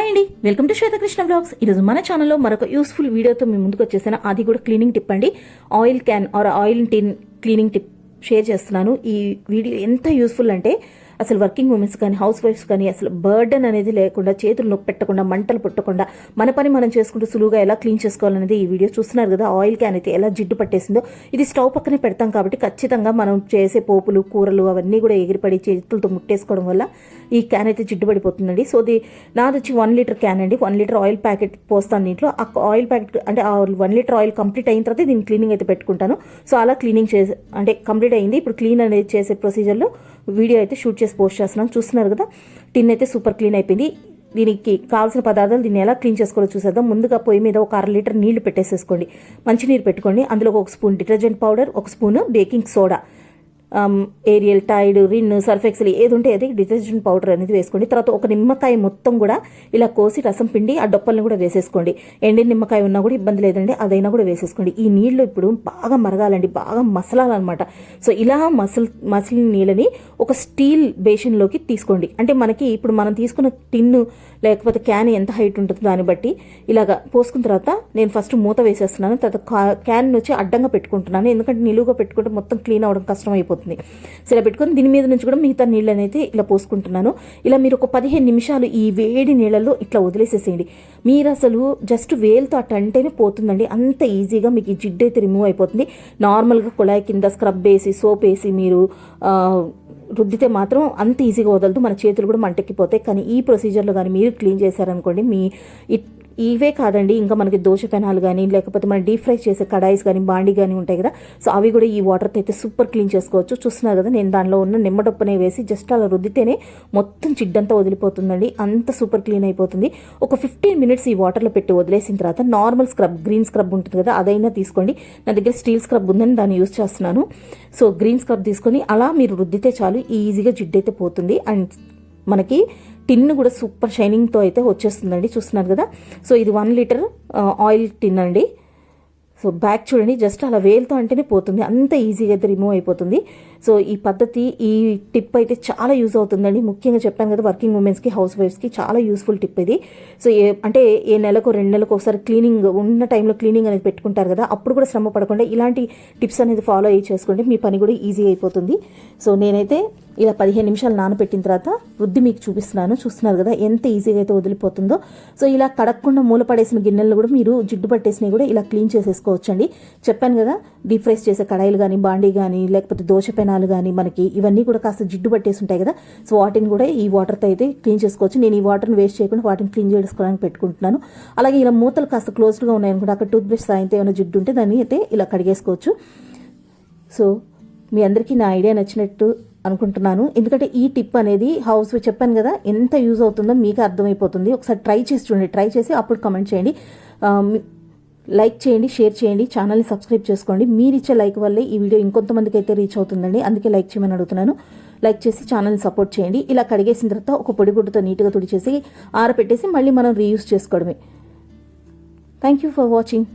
Hi అండి. Welcome to Shweta Krishna blogs. ఈరోజు మన ఛానల్లో మరొక యూస్ఫుల్ వీడియోతో మేము ముందుకు వచ్చేసాను అది కూడా క్లీనింగ్ టిప్ అండి. Oil can or oil tin cleaning tip share చేస్తున్నాను. ఈ వీడియో ఎంత యూస్ఫుల్ అంటే అసలు వర్కింగ్ ఉమెన్స్ కానీ హౌస్ వైఫ్స్ కానీ అసలు బర్డెన్ అనేది లేకుండా చేతులు నొప్పి పెట్టకుండా మంటలు పుట్టకుండా మన పని మనం చేసుకుంటూ సులువుగా ఎలా క్లీన్ చేసుకోవాలనేది ఈ వీడియో చూస్తున్నారు కదా. ఆయిల్ క్యాన్ అయితే ఎలా జిడ్డు పట్టేసిందో ఇది స్టవ్ పక్కనే పెడతాం కాబట్టి ఖచ్చితంగా మనం చేసే పోపులు కూరలు అవన్నీ కూడా ఎగిరిపడి చేతులతో ముట్టేసుకోవడం వల్ల ఈ క్యాన్ అయితే జిడ్డు పడిపోతుందండి. సో ది నాది వచ్చి వన్ లీటర్ క్యాన్ అండి. వన్ లీటర్ ఆయిల్ ప్యాకెట్ పోస్తాను దీంట్లో. ఆ ఆయిల్ ప్యాకెట్ అంటే ఆ వన్ లీటర్ ఆయిల్ కంప్లీట్ అయిన తర్వాత దీన్ని క్లీనింగ్ అయితే పెట్టుకుంటాను. సో అలా క్లీనింగ్ చేసే అంటే కంప్లీట్ అయింది. ఇప్పుడు క్లీన్ అనేది చేసే ప్రొసీజర్లో వీడియో అయితే షూట్ చేసి పోస్ట్ చేస్తున్నాను చూస్తున్నారు కదా? టిన్ అయితే సూపర్ క్లీన్ అయిపోయింది. దీనికి కావాల్సిన పదార్థాలు దీన్ని ఎలా క్లీన్ చేసుకోవాలో చూసేద్దాం. ముందుగా పొయ్యి మీద ఒక అర లీటర్ నీళ్ళు పెట్టేసేసుకోండి. మంచినీరు పెట్టుకోండి. అందులో ఒక స్పూన్ డిటర్జెంట్ పౌడర్ ఒక spoon baking soda. Ariel Tide Rin Surf Excel ఏది ఉంటే అది డిటర్జెంట్ పౌడర్ అనేది వేసుకోండి. తర్వాత ఒక నిమ్మకాయ మొత్తం కూడా ఇలా కోసి రసం పిండి ఆ డొప్పల్ని కూడా వేసేసుకోండి. ఎండిన నిమ్మకాయ ఉన్నా కూడా ఇబ్బంది లేదండి అదైనా కూడా వేసేసుకోండి. ఈ నీళ్ళు ఇప్పుడు బాగా మరగాలండి బాగా మసలాలన్నమాట. సో ఇలా మసల్ మసిలిన నీళ్ళని ఒక స్టీల్ బేషన్లోకి తీసుకోండి. అంటే మనకి ఇప్పుడు మనం తీసుకున్న టిన్ను లేకపోతే క్యాన్ ఎంత హైట్ ఉంటుందో దాన్ని బట్టి ఇలాగా పోసుకున్న తర్వాత నేను ఫస్ట్ మూత వేసేస్తున్నాను. తర్వాత క్యాన్ వచ్చి అడ్డంగా పెట్టుకుంటున్నాను. ఎందుకంటే నిలువుగా పెట్టుకుంటే మొత్తం క్లీన్ అవ్వడం కష్టం అయిపోతుంది సో ఇలా పెట్టుకొని దీని మీద నుంచి కూడా మిగతా నీళ్ళు అనేది ఇలా పోసుకుంటున్నాను. ఇలా మీరు ఒక పదిహేను నిమిషాలు ఈ వేడి నీళ్ళల్లో ఇట్లా వదిలేసేసేయండి. మీరు అసలు జస్ట్ వేలుతో అట్ట అంటేనే పోతుందండి. అంత ఈజీగా మీకు ఈ జిడ్డు అయితే రిమూవ్ అయిపోతుంది. నార్మల్గా కుళాయి కింద స్క్రబ్ వేసి సోప్ వేసి మీరు రుద్దితే మాత్రం అంత ఈజీగా వదలదు. మన చేతులు కూడా మంటెక్కిపోతాయి. కానీ ఈ ప్రొసీజర్లో కానీ మీరు క్లీన్ చేశారనుకోండి మీ ఇవే కాదండి ఇంకా మనకి దోశ పెనాలు కానీ లేకపోతే మనం డీప్ ఫ్రై చేసే కడాయిస్ కానీ బాండి కానీ ఉంటాయి కదా సో అవి కూడా ఈ వాటర్తో అయితే సూపర్ క్లీన్ చేసుకోవచ్చు. చూస్తున్నారు కదా నేను దానిలో ఉన్న నిమ్మడొప్పనే వేసి జస్ట్ అలా రుద్దితేనే మొత్తం జిడ్డంతా వదిలిపోతుందండి. అంత సూపర్ క్లీన్ అయిపోతుంది. ఒక ఫిఫ్టీన్ మినిట్స్ ఈ వాటర్లో పెట్టి వదిలేసిన తర్వాత నార్మల్ స్క్రబ్ గ్రీన్ స్క్రబ్ ఉంటుంది కదా అదైనా తీసుకోండి. నా దగ్గర స్టీల్ స్క్రబ్ ఉందని దాన్ని యూస్ చేస్తున్నాను. సో గ్రీన్ స్క్రబ్ తీసుకొని అలా మీరు రుద్దితే చాలు ఈజీగా జిడ్డు అయితే పోతుంది. అండ్ మనకి టిన్ కూడా సూపర్ షైనింగ్తో అయితే వచ్చేస్తుందండి. చూస్తున్నారు కదా? సో ఇది వన్ లీటర్ ఆయిల్ టిన్ అండి. సో బ్యాగ్ చూడండి జస్ట్ అలా వేలుతో అంటేనే పోతుంది. అంత ఈజీగా అయితే రిమూవ్ అయిపోతుంది. సో ఈ పద్ధతి ఈ టిప్ అయితే చాలా యూజ్ అవుతుందండి. ముఖ్యంగా చెప్పాను కదా వర్కింగ్ ఉమెన్స్కి హౌస్ వైఫ్స్కి చాలా యూస్ఫుల్ టిప్ ఇది. సో ఏ అంటే ఏ నెలకు రెండు నెలలకు ఒకసారి క్లీనింగ్ ఉన్న టైంలో క్లీనింగ్ అనేది పెట్టుకుంటారు కదా అప్పుడు కూడా శ్రమ పడకుండా ఇలాంటి టిప్స్ అనేది ఫాలో అయ్యి చేసుకుంటే మీ పని కూడా ఈజీ అయిపోతుంది. సో నేనైతే ఇలా పదిహేను నిమిషాలు నానబెట్టిన తర్వాత వృద్ధి మీకు చూపిస్తున్నాను. చూస్తున్నారు కదా ఎంత ఈజీగా అయితే వదిలిపోతుందో. సో ఇలా కడగకుండా మూలపడేసిన గిన్నెలు కూడా మీరు జిడ్డు పట్టేసినవి కూడా ఇలా క్లీన్ చేసేసుకోవచ్చండి. చెప్పాను కదా డీప్ ఫ్రైస్ చేసే కడాయిలు కానీ బాండీ కానీ లేకపోతే దోశ విత్తనాలు కానీ మనకి ఇవన్నీ కూడా కాస్త జిడ్డు పట్టేసి ఉంటాయి కదా. సో వాటిని కూడా ఈ వాటర్తో అయితే క్లీన్ చేసుకోవచ్చు. నేను ఈ వాటర్ని వేస్ట్ చేయకుండా వాటిని క్లీన్ చేసుకోవడానికి పెట్టుకుంటున్నాను. అలాగే ఇలా మూతలు కాస్త క్లోజ్డ్గా ఉన్నాయనుకుంటే అక్కడ టూత్ బ్రష్ సాయంతో ఏమైనా జిడ్డు ఉంటే దాన్ని అయితే ఇలా కడిగేసుకోవచ్చు. సో మీ అందరికీ నా ఐడియా నచ్చినట్టు అనుకుంటున్నాను. ఎందుకంటే ఈ టిప్ అనేది హౌస్ చెప్పాను కదా ఎంత యూజ్ అవుతుందో మీకు అర్థమైపోతుంది. ఒకసారి ట్రై చేసి చూడండి. ట్రై చేసి అప్పుడు కమెంట్ చేయండి. లైక్ చేయండి షేర్ చేయండి ఛానల్ని సబ్స్క్రైబ్ చేసుకోండి. మీరు ఇచ్చే లైక్ వల్లే ఈ వీడియో ఇంకొంతమందికి అయితే రీచ్ అవుతుందండి. అందుకే లైక్ చేయమని అడుగుతున్నాను. లైక్ చేసి ఛానల్ని సపోర్ట్ చేయండి. ఇలా కడిగేసిన తర్వాత ఒక పొడి గుడ్డతో నీట్గా తుడిచేసి ఆరపెట్టేసి మళ్ళీ మనం రీయూస్ చేసుకోవడమే. Thank you for watching